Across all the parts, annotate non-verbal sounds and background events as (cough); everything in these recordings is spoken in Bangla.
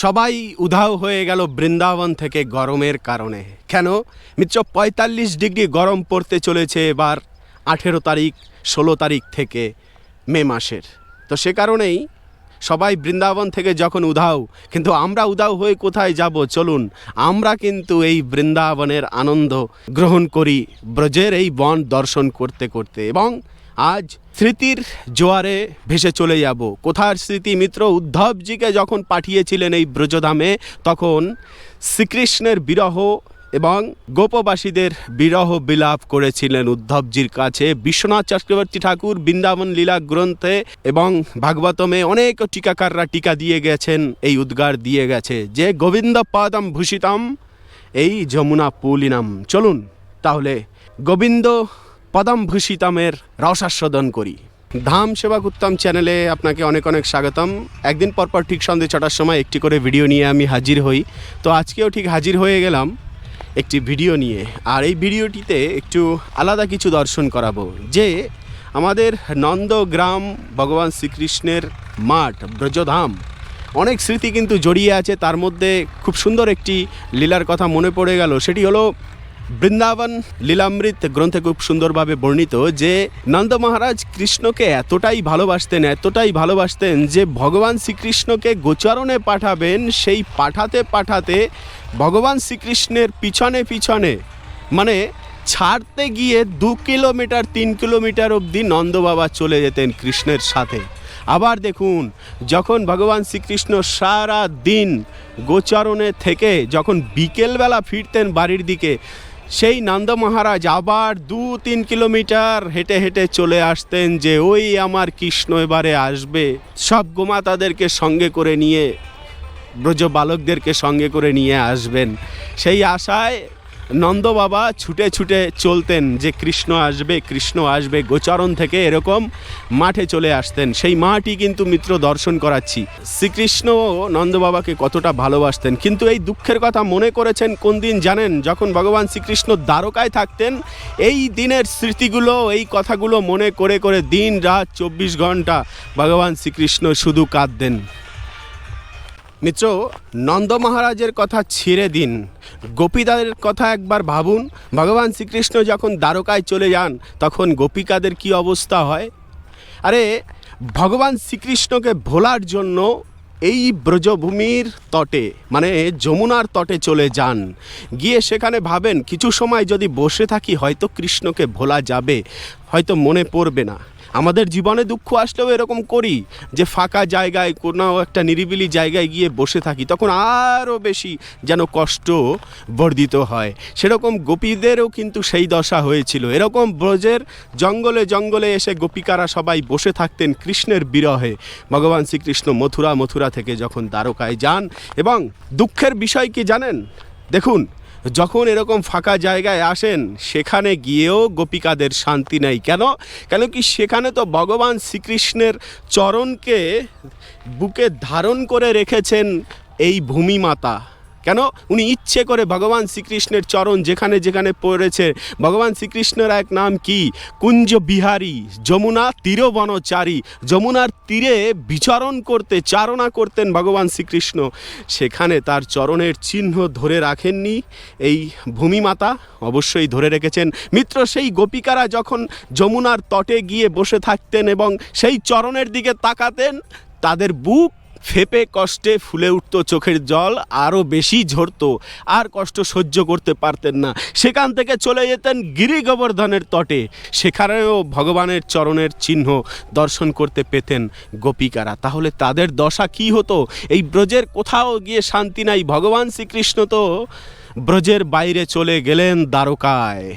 সবাই উধাও হয়ে গেল বৃন্দাবন থেকে গরমের কারণে। কেন? মিত্র, পঁয়তাল্লিশ ডিগ্রি গরম পড়তে চলেছে এবার আঠেরো তারিখ, ষোলো তারিখ থেকে মে মাসের। তো সে কারণেই সবাই বৃন্দাবন থেকে যখন উধাও, কিন্তু আমরা উধাও হয়ে কোথায় যাব? চলুন, আমরা কিন্তু এই বৃন্দাবনের আনন্দ গ্রহণ করি ব্রজের এই বন দর্শন করতে করতে এবং আজ স্মৃতির জোয়ারে ভেসে চলে যাব। কোথার স্মৃতি মিত্র উদ্ধবজিকে যখন পাঠিয়েছিলেন এই ব্রজধামে, তখন শ্রীকৃষ্ণের বিরহ এবং গোপবাসীদের বিরহ বিলাপ করেছিলেন উদ্ধবজির কাছে। বিশ্বনাথ চক্রবর্তী ঠাকুর বৃন্দাবন লীলা গ্রন্থে এবং ভাগবতমে অনেক টিকাকাররা টিকা দিয়ে গেছেন, এই উদ্গার দিয়ে গেছে। যে গোবিন্দ পাদম ভূষিতম, এই যমুনা পুলিনাম। চলুন তাহলে গোবিন্দ পদম ভূষিতমের রসাস্বাদন করি। ধাম সেবা উত্তম চ্যানেলে আপনাকে অনেক অনেক স্বাগতম। একদিন পরপর ঠিক সন্ধ্যে ছটার সময় একটি করে ভিডিও নিয়ে আমি হাজির হই। তো আজকেও ঠিক হাজির হয়ে গেলাম একটি ভিডিও নিয়ে। আর এই ভিডিওটিতে একটু আলাদা কিছু দর্শন করাবো। যে আমাদের নন্দগ্রাম ভগবান শ্রীকৃষ্ণের মাঠ, ব্রজধাম, অনেক স্মৃতি কিন্তু জড়িয়ে আছে। তার মধ্যে খুব সুন্দর একটি লীলার কথা মনে পড়ে গেল। সেটি হলো বৃন্দাবন লীলামৃত গ্রন্থে খুব সুন্দরভাবে বর্ণিত যে নন্দ মহারাজ কৃষ্ণকে এতটাই ভালোবাসতেন এতটাই ভালোবাসতেন যে ভগবান শ্রীকৃষ্ণকে গোচারণে পাঠাবেন, সেই পাঠাতে পাঠাতে ভগবান শ্রীকৃষ্ণের পিছনে পিছনে মানে ছাড়তে গিয়ে দু কিলোমিটার, তিন কিলোমিটার অবধি নন্দ বাবা চলে যেতেন কৃষ্ণের সাথে। আবার দেখুন, যখন ভগবান শ্রীকৃষ্ণ সারা দিন গোচারণে থেকে, যখন বিকেলবেলা ফিরতেন বাড়ির দিকে সেই নন্দ মহারাজ আবার দু তিন কিলোমিটার হেঁটে হেঁটে চলে আসতেন যে ওই আমার কৃষ্ণ এবারে আসবে। সব গোমাতাদেরকে সঙ্গে করে নিয়ে ব্রজ বালকদেরকে সঙ্গে করে নিয়ে আসবেন। সেই আশায় নন্দ বাবা ছুটে ছুটে চলতেন যে কৃষ্ণ আসবে কৃষ্ণ আসবে, গোচরণ থেকে এরকম মাঠে চলে আসতেন। সেই মাঠই কিন্তু মিত্র দর্শন করাচ্ছি। শ্রীকৃষ্ণ নন্দ বাবাকে কতটা ভালোবাসতেন। কিন্তু এই দুঃখের কথা মনে করেছেন কোন দিন জানেন? যখন ভগবান শ্রীকৃষ্ণ দ্বারকায় থাকতেন, এই দিনের স্মৃতিগুলো, এই কথাগুলো মনে করে করে দিন রাত চব্বিশ ঘণ্টা ভগবান শ্রীকৃষ্ণ শুধু কাঁদতেন। মিত্র, নন্দ মহারাজের কথা ছেড়ে দিন। গোপীদের কথা একবার ভাবুন। ভগবান শ্রীকৃষ্ণ যখন দ্বারকায় চলে যান, তখন গোপিকাদের কি অবস্থা হয়? আরে, ভগবান শ্রীকৃষ্ণকে ভোলার জন্য এই ব্রজভূমির তটে মানে যমুনার তটে চলে যান। গিয়ে সেখানে ভাবেন, কিছু সময় যদি বসে থাকি, হয়তো কৃষ্ণকে ভোলা যাবে, হয়তো মনে পড়বে না। আমাদের জীবনে দুঃখ আসলেও এরকম করি যে ফাঁকা জায়গায় কোনো একটা নিরিবিলি জায়গায় গিয়ে বসে থাকি, তখন আরও বেশি যেন কষ্ট বর্ধিত হয়। সেরকম গোপীদেরও কিন্তু সেই দশা হয়েছিল। এরকম ব্রজের জঙ্গলে জঙ্গলে এসে গোপিকারা সবাই বসে থাকতেন কৃষ্ণের বিরহে। ভগবান শ্রীকৃষ্ণ মথুরা মথুরা থেকে যখন দ্বারকায় যান, এবং দুঃখের বিষয় কি জানেন? দেখুন যখন এরকম ফাঁকা জায়গায় আসেন, সেখানে গিয়েও গোপিকাদের শান্তি নেই। কেন? কেন কি সেখানে তো ভগবান শ্রীকৃষ্ণের চরণকে বুকে ধারণ করে রেখেছেন এই ভূমিমাতা। কেন? উনি ইচ্ছে করে ভগবান শ্রীকৃষ্ণের চরণ যেখানে যেখানে পড়েছে। ভগবান শ্রীকৃষ্ণের এক নাম কি? কুঞ্জ বিহারী, যমুনা তীরবনচারী। যমুনার তীরে বিচরণ করতে, চারণা করতেন ভগবান শ্রীকৃষ্ণ। সেখানে তার চরণের চিহ্ন ধরে রাখেননি এই ভূমিমাতা। অবশ্যই ধরে রেখেছেন। মিত্র, সেই গোপিকারা যখন যমুনার তটে গিয়ে বসে থাকতেন এবং সেই চরণের দিকে তাকাতেন, তাদের বুক ফেপে কষ্টে ফুলে উঠত চোখের জল আরও বেশি ঝরত। আর কষ্ট সহ্য করতে পারতেন না। সেখান থেকে চলে যেতেন গিরি গোবর্ধনের তটে। সেখানেও ভগবানের চরণের চিহ্ন দর্শন করতে পেতেন গোপিকারা। তাহলে তাদের দশা কি হতো? এই ব্রজের কোথাও গিয়ে শান্তি নাই। ভগবান শ্রীকৃষ্ণ তো ব্রজের বাইরে চলে গেলেন দ্বারকায়।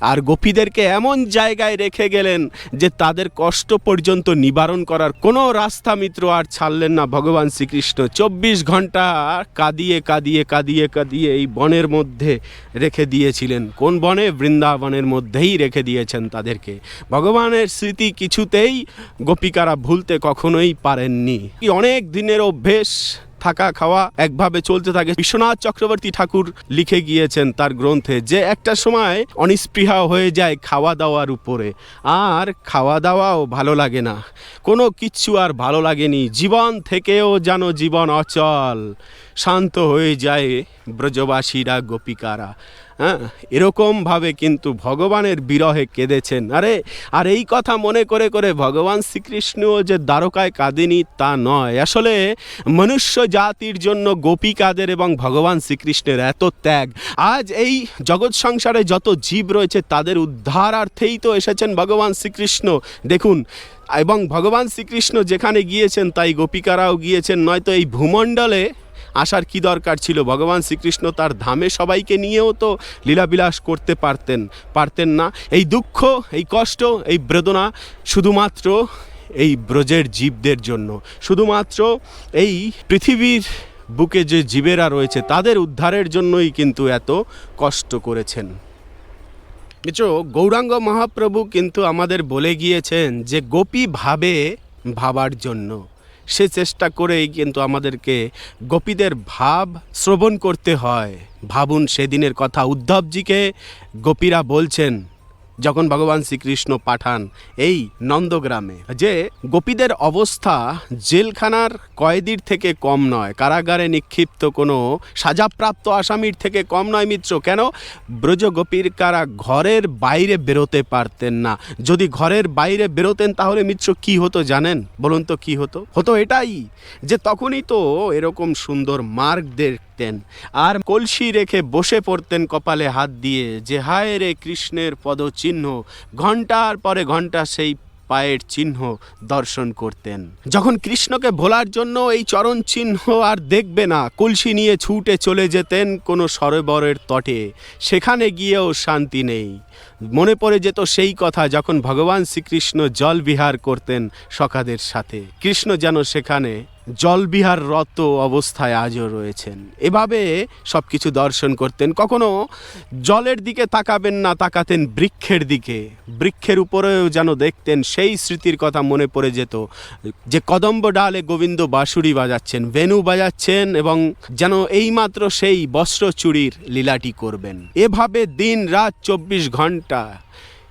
আর গোপীদেরকে এমন জায়গায় রেখে গেলেন যে তাদের কষ্ট পর্যন্ত নিবারণ করার কোনো রাস্তা মিত্র আর ছাড়লেন না ভগবান শ্রীকৃষ্ণ। চব্বিশ ঘণ্টা কাঁদিয়ে কাঁদিয়ে কাঁদিয়ে কাঁদিয়ে এই বনের মধ্যে রেখে দিয়েছিলেন। কোন বনে? বৃন্দাবনের মধ্যেই রেখে দিয়েছেন তাদেরকে। ভগবানের স্মৃতি কিছুতেই গোপিকারা ভুলতে কখনোই পারেননি। অনেক দিনের অভ্যেস থাকা খাওয়া একভাবে চলতে থাকে। বিশ্বনাথ চক্রবর্তী ঠাকুর লিখে গিয়েছেন তার গ্রন্থে যে একটা সময় অনিস্পৃহা হয়ে যায় খাওয়া দাওয়ার উপরে। আর খাওয়া দাওয়াও ভালো লাগে না। কোনো কিচ্ছু আর ভালো লাগেনি। জীবন থেকেও যেন জীবন অচল। শান্ত হয়ে যায় ব্রজবাসীরা, গোপিকারা। হ্যাঁ? এরকমভাবে কিন্তু ভগবানের বিরহে কেঁদেছেন। আরে, আর এই কথা মনে করে করে ভগবান শ্রীকৃষ্ণ যে দ্বারকায় কাঁদেনি তা নয়। আসলে মনুষ্য জাতির জন্য গোপিকাদের এবং ভগবান শ্রীকৃষ্ণের এত ত্যাগ। আজ এই জগৎ সংসারে যত জীব রয়েছে, তাদের উদ্ধারার্থেই তো এসেছেন ভগবান শ্রীকৃষ্ণ। দেখুন, এবং ভগবান শ্রীকৃষ্ণ যেখানে গিয়েছেন, তাই গোপিকারাও গিয়েছেন, নয়তো এই ভূমণ্ডলে আসার কি দরকার ছিল? ভগবান শ্রীকৃষ্ণ তার ধামে সবাইকে নিয়েও তো লীলাবিলাস করতে পারতেন পারতেন না। এই দুঃখ, এই কষ্ট, এই বেদনা শুধুমাত্র এই ব্রজের জীবদের জন্য। শুধুমাত্র এই পৃথিবীর বুকে যে জীবেরা রয়েছে, তাদের উদ্ধারের জন্যই কিন্তু এত কষ্ট করেছেন। কিছু গৌরাঙ্গ মহাপ্রভু কিন্তু আমাদের বলে গিয়েছেন যে, গোপী ভাবে ভাবার জন্য। সে চেষ্টা করেই কিন্তু আমাদেরকে গোপীদের ভাব শ্রবণ করতে হয়। ভাবুন সেদিনের কথা উদ্ধবজিকে গোপীরা বলছেন যখন ভগবান শ্রীকৃষ্ণ পাঠান এই নন্দগ্রামে যে গোপীদের অবস্থা জেলখানার কয়েদির থেকে কম নয়, কারাগারে নিক্ষিপ্ত কোনো সাজাপ্রাপ্ত আসামির থেকে কম নয় মিত্র, কেন? ব্রজ গোপীর কারা ঘরের বাইরে বেরোতে পারতেন না। যদি ঘরের বাইরে বেরোতেন তাহলে মিত্র কি হতো জানেন? বলুন তো কি হতো? হতো এটাই যে তখনই তো এরকম সুন্দর মার্গ দেখতেন আর কলসি রেখে বসে পড়তেন কপালে হাত দিয়ে, যে হায় রে কৃষ্ণের পদচিহ্ন ঘণ্টার পরে ঘণ্টা সেই পায়ের চিহ্ন দর্শন করতেন। যখন কৃষ্ণকে ভোলার জন্য এই চরণ চিহ্ন আর দেখবে না, কলসি নিয়ে ছুটে চলে যেতেন কোনো সরোবরের তটে, সেখানে গিয়েও শান্তি নেই। মনে পড়ে যেত সেই কথা যখন ভগবান শ্রীকৃষ্ণ জল বিহার করতেন সখাদের সাথে। কৃষ্ণ যেন সেখানে জলবিহার রত অবস্থায় আজও রয়েছেন। এভাবে সব কিছু দর্শন করতেন। কখনো জলের দিকে তাকাবেন না, তাকাতেন বৃক্ষের দিকে। বৃক্ষের উপরেও যেন দেখতেন সেই স্মৃতির কথা মনে পড়ে যেত। যে কদম্ব ডালে গোবিন্দ বাঁশুরি বাজাচ্ছেন বেনু বাজাচ্ছেন এবং যেন এইমাত্র সেই বস্ত্র চুরির লীলাটি করবেন। এভাবে দিন রাত চব্বিশ ঘণ্টা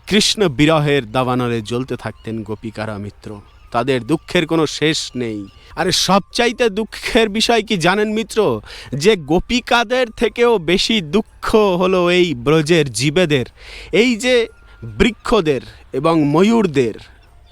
কৃষ্ণ বিরহের দাবানলে জ্বলতে থাকতেন গোপিকারা মিত্র। তাদের দুঃখের কোনো শেষ নেই। আরে সবচাইতে দুঃখের বিষয় কি জানেন মিত্র? যে গোপিকাদের থেকেও বেশি দুঃখ হলো এই ব্রজের জীবেদের। এই যে বৃক্ষদের এবং ময়ূরদের,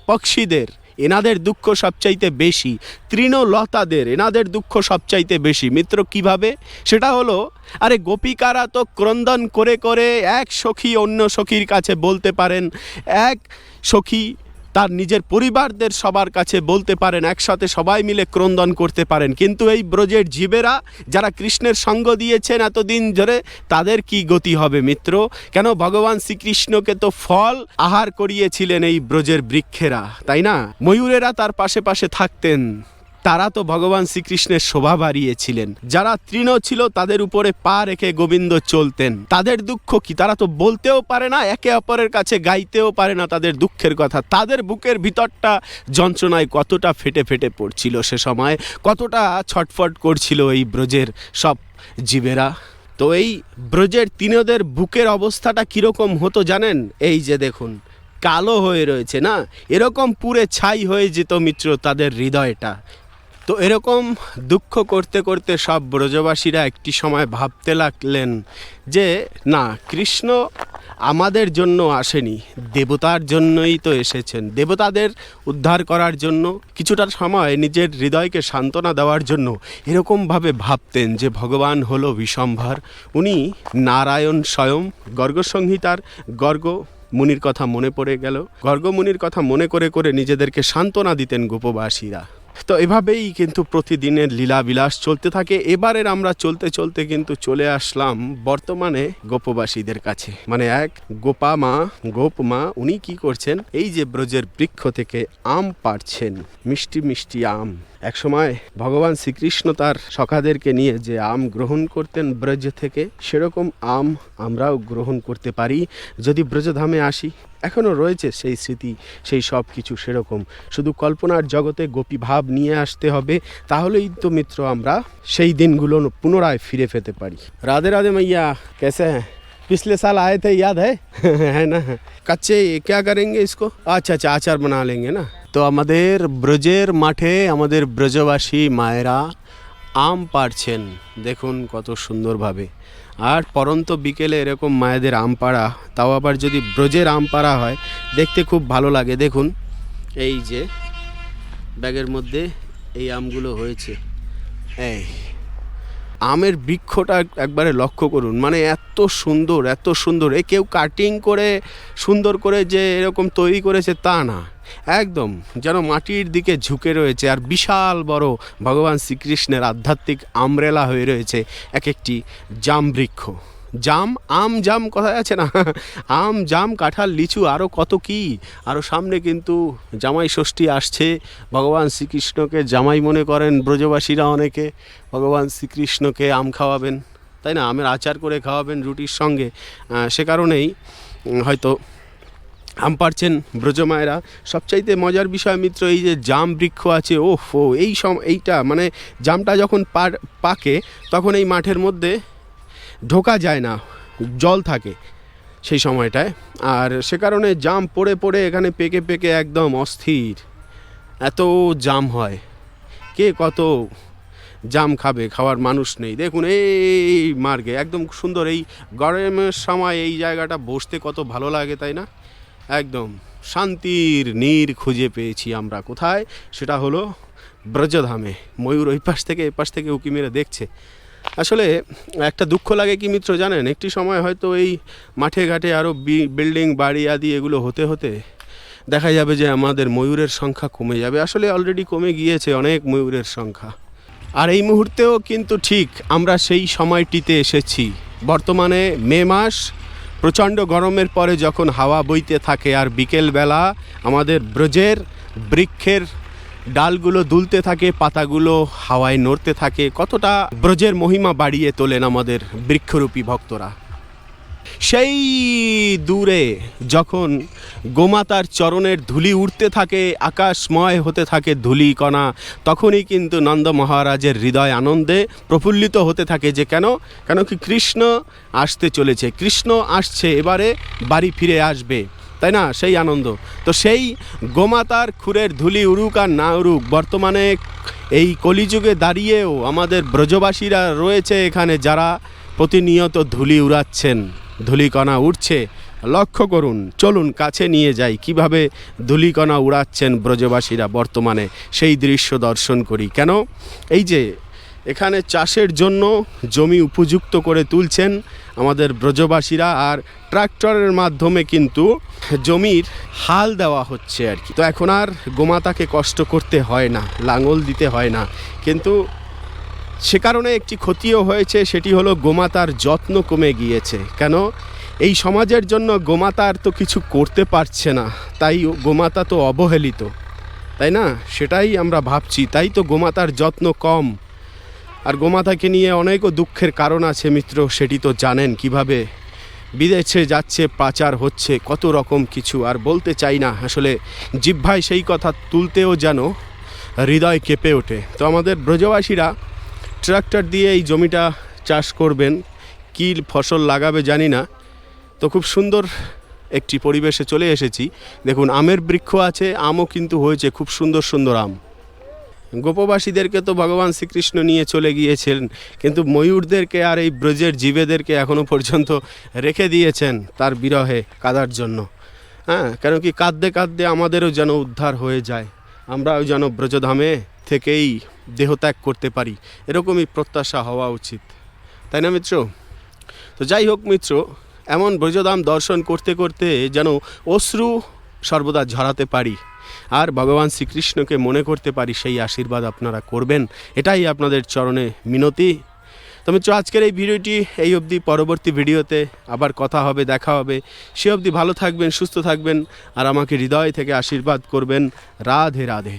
পক্ষীদের, এনাদের দুঃখ সবচাইতে বেশি, তৃণলতাদের, এনাদের দুঃখ সবচাইতে বেশি। মিত্র, কীভাবে? সেটা হলো, আরে গোপিকারা তো ক্রন্দন করে করে এক সখী অন্য সখীর কাছে বলতে পারেন, এক সখী তার নিজের পরিবারদের সবার কাছে বলতে পারেন, একসাথে সবাই মিলে ক্রন্দন করতে পারেন। কিন্তু এই ব্রজের জীবেরা যারা কৃষ্ণের সঙ্গ দিয়েছেন এতদিন ধরে, তাদের কি গতি হবে মিত্র? কেন ভগবান শ্রীকৃষ্ণকে তো ফল আহার করিয়েছিলেন এই ব্রজের বৃক্ষেরা, তাই না? ময়ূরেরা তার পাশে পাশে থাকতেন। তারা তো ভগবান শ্রীকৃষ্ণের শোভা বাড়িয়েছিলেন। যারা তৃণ ছিল, তাদের উপরে পা রেখে গোবিন্দ চলতেন। তাদের দুঃখ কি? তারা তো বলতেও পারে না, একে অপরের কাছে গাইতেও পারে না তাদের দুঃখের কথা। তাদের বুকের ভিতরটা যন্ত্রণায় কতটা ফেটে ফেটে পড়ছিল সে সময়, কতটা ছটফট করছিল এই ব্রজের সব জীবেরা? তো এই ব্রজের তিনদের বুকের অবস্থাটা কীরকম হতো জানেন? এই যে দেখুন, কালো হয়ে রয়েছে না? এরকম পুরে ছাই হয়ে যেত মিত্র তাদের হৃদয়টা। তো এরকম দুঃখ করতে করতে সব ব্রজবাসীরা একটি সময় ভাবতে লাগলেন যে, না, কৃষ্ণ আমাদের জন্য আসেনি, দেবতার জন্যই তো এসেছেন। দেবতাদের উদ্ধার করার জন্য, কিছুটা সময় নিজের হৃদয়কে সান্ত্বনা দেওয়ার জন্য এরকমভাবে ভাবতেন যে, ভগবান হলো বিশম্ভর উনি নারায়ণ স্বয়ং গর্গসংহিতার গর্গ মুনির কথা মনে পড়ে গেল। গর্গমুনির কথা মনে করে করে নিজেদেরকে সান্ত্বনা দিতেন গোপবাসীরা। তো এভাবেই কিন্তু প্রতিদিনের লীলা বিলাস চলতে থাকে। এবারের আমরা চলতে চলতে কিন্তু চলে আসলাম বর্তমানে গোপবাসীদের কাছে। মানে এক গোপা মা, গোপ মা, উনি কি করছেন? এই যে ব্রজের বৃক্ষ থেকে আম পাড়ছেন, মিষ্টি মিষ্টি আম। একসময় ভগবান শ্রীকৃষ্ণ তার সখাদেরকে নিয়ে যে আম গ্রহণ করতেন ব্রজ থেকে, সেরকম আম আমরাও গ্রহণ করতে পারি। যদি ব্রজধামে আসি এখনও রয়েছে সেই স্মৃতি, সেই সব কিছু সেরকম। শুধু কল্পনার জগতে গোপী ভাব নিয়ে আসতে হবে, তাহলেই তো মিত্র, আমরা সেই দিনগুলো পুনরায় ফিরে পেতে পারি। রাধে রাধে মাইয়া, কেসে? হ্যাঁ पिछले साल आए थे याद है (laughs) है ना कच्चे क्या करेंगे इसको अच्छा अच्छा আচার बना लेंगे না তো আমাদের ব্রজের মাঠে আমাদের ব্রজবাসী মায়েরা আম পাড়ছেন দেখুন কত সুন্দরভাবে আর পরন্ত বিকেলে এরকম মায়েদের আম পাড়া তাও আবার যদি ব্রজের আম পাড়া হয় দেখতে খুব ভালো লাগে দেখুন এই যে ব্যাগের মধ্যে এই আমগুলো হয়েছে এই আমের বৃক্ষটা একবারে লক্ষ্য করুন। মানে এত সুন্দর এত সুন্দর। এ কেউ কাটিং করে, সুন্দর করে যে এরকম তৈরি করেছে তা না। একদম যেন মাটির দিকে ঝুঁকে রয়েছে আর বিশাল বড় ভগবান শ্রীকৃষ্ণের আধ্যাত্মিক আমরেলা হয়ে রয়েছে এক একটি জাম বৃক্ষ জাম, আম, জাম কোথায় আছে না? আম, জাম, কাঁঠাল, লিচু আরও কত কি? আরও সামনে কিন্তু জামাই ষষ্ঠী আসছে। ভগবান শ্রীকৃষ্ণকে জামাই মনে করেন ব্রজবাসীরা অনেকে। ভগবান শ্রীকৃষ্ণকে আম খাওয়াবেন। তাই না? আমের আচার করে খাওয়াবেন রুটির সঙ্গে। সে কারণেই হয়তো আম পারছেন ব্রজমায়েরা সবচাইতে মজার বিষয় মিত্র, এই যে জাম বৃক্ষ আছে ওফ ও এই সম, এইটা মানে জামটা যখন পার পাকে, তখন এই মাঠের মধ্যে ঢোকা যায় না, জল থাকে সেই সময়টায়। আর সে কারণে জাম পড়ে পড়ে এখানে পেকে পেকে একদম অস্থির। এত জাম হয়। কে কত জাম খাবে, খাওয়ার মানুষ নেই। দেখুন এই মার্গে, একদম সুন্দর এই গরমের সময় এই জায়গাটা বসতে কত ভালো লাগে, তাই না? একদম শান্তির নীর খুঁজে পেয়েছি আমরা। কোথায়? সেটা হলো ব্রজধামে। ময়ূর ওই পাশ থেকে এই পাশ থেকে উকি মেরে দেখছে। আসলে একটা দুঃখ লাগে কি মিত্র জানেন? একটি সময় হয়তো এই মাঠে ঘাটে আরও বিল্ডিং, বাড়ি আদি এগুলো হতে হতে দেখা যাবে যে আমাদের ময়ূরের সংখ্যা কমে যাবে। আসলে অলরেডি কমে গিয়েছে অনেক ময়ূরের সংখ্যা। আর এই মুহূর্তেও কিন্তু ঠিক আমরা সেই সময়টিতে এসেছি। বর্তমানে মে মাস, প্রচণ্ড গরমের পরে যখন হাওয়া বইতে থাকে আর বিকেলবেলা আমাদের ব্রজের বৃক্ষের ডালগুলো দুলতে থাকে, পাতাগুলো হাওয়ায় নড়তে থাকে। কতটা ব্রজের মহিমা বাড়িয়ে তোলেন আমাদের বৃক্ষরূপী ভক্তরা। সেই দূরে যখন গোমাতার চরণের ধুলি উঠতে থাকে, আকাশময় হতে থাকে ধুলি কণা তখনই কিন্তু নন্দ মহারাজের হৃদয় আনন্দে প্রফুল্লিত হতে থাকে যে কেন? কেন কি কৃষ্ণ আসতে চলেছে। কৃষ্ণ আসছে, এবারে বাড়ি ফিরে আসবে। তাই না? সেই আনন্দ। তো সেই গোমাতার খুরের ধুলি উড়ুক আর না উড়ুক, বর্তমানে এই কলিযুগে দাঁড়িয়েও আমাদের ব্রজবাসীরা রয়েছে এখানে যারা প্রতিনিয়ত ধুলি উড়াচ্ছেন, ধুলিকণা উঠছে লক্ষ্য করুন, চলুন কাছে নিয়ে যাই, কীভাবে ধুলিকণা উড়াচ্ছেন ব্রজবাসীরা বর্তমানে। সেই দৃশ্য দর্শন করি। কেন? এই যে এখানে চাষের জন্য জমি উপযুক্ত করে তুলছেন আমাদের ব্রজবাসীরা আর ট্রাক্টরের মাধ্যমে কিন্তু জমির হাল দেওয়া হচ্ছে আর কি। তো এখন আর গোমাতাকে কষ্ট করতে হয় না, লাঙল দিতে হয় না। কিন্তু সে কারণে একটি ক্ষতিও হয়েছে, সেটি হলো গোমাতার যত্ন কমে গিয়েছে। কেন? এই সমাজের জন্য গোমাতার তো কিছু করতে পারছে না, তাই গোমাতা তো অবহেলিত। তাই না? সেটাই আমরা ভাবছি, তাই তো গোমাতার যত্ন কম। আর গোমাতাকে নিয়ে অনেকও দুঃখের কারণ আছে, মিত্র, সেটি তো জানেন কীভাবে বিদেশে যাচ্ছে, পাচার হচ্ছে, কত রকম কিছু, আর বলতে চাই না। আসলে জিহ্বায় সেই কথা তুলতেও যেন হৃদয় কেঁপে ওঠে। তো আমাদের ব্রজবাসীরা ট্রাক্টর দিয়ে এই জমিটা চাষ করবেন, কী ফসল লাগাবে জানি না। তো খুব সুন্দর একটি পরিবেশে চলে এসেছি। দেখুন, আমের বৃক্ষ আছে, আমও কিন্তু হয়েছে, খুব সুন্দর সুন্দর আম। গোপবাসীদেরকে তো ভগবান শ্রীকৃষ্ণ নিয়ে চলে গিয়েছিলেন, কিন্তু ময়ূরদেরকে আর এই ব্রজের জীবেদেরকে এখনও পর্যন্ত রেখে দিয়েছেন তার বিরহে কাদার জন্য। হ্যাঁ কেন কি কাঁদতে কাঁদতে আমাদেরও যেন উদ্ধার হয়ে যায়। আমরাও যেন ব্রজধামে থেকেই দেহত্যাগ করতে পারি। এরকমই প্রত্যাশা হওয়া উচিত। তাই না মিত্র? তো যাই হোক মিত্র, এমন ব্রজধাম দর্শন করতে করতে যেন অশ্রু সর্বদা ঝরাতে পারি। আর ভগবান শ্রীকৃষ্ণকে মনে করতে পারি সেই আশীর্বাদ আপনারা করবেন। এটাই আপনাদের চরণে মিনতি। তবে চ আজকের এই ভিডিওটি এই অবধি। পরবর্তী ভিডিওতে আবার কথা হবে, দেখা হবে। সে অবধি ভালো থাকবেন, সুস্থ থাকবেন। আর আমাকে হৃদয় থেকে আশীর্বাদ করবেন। রাধে রাধে।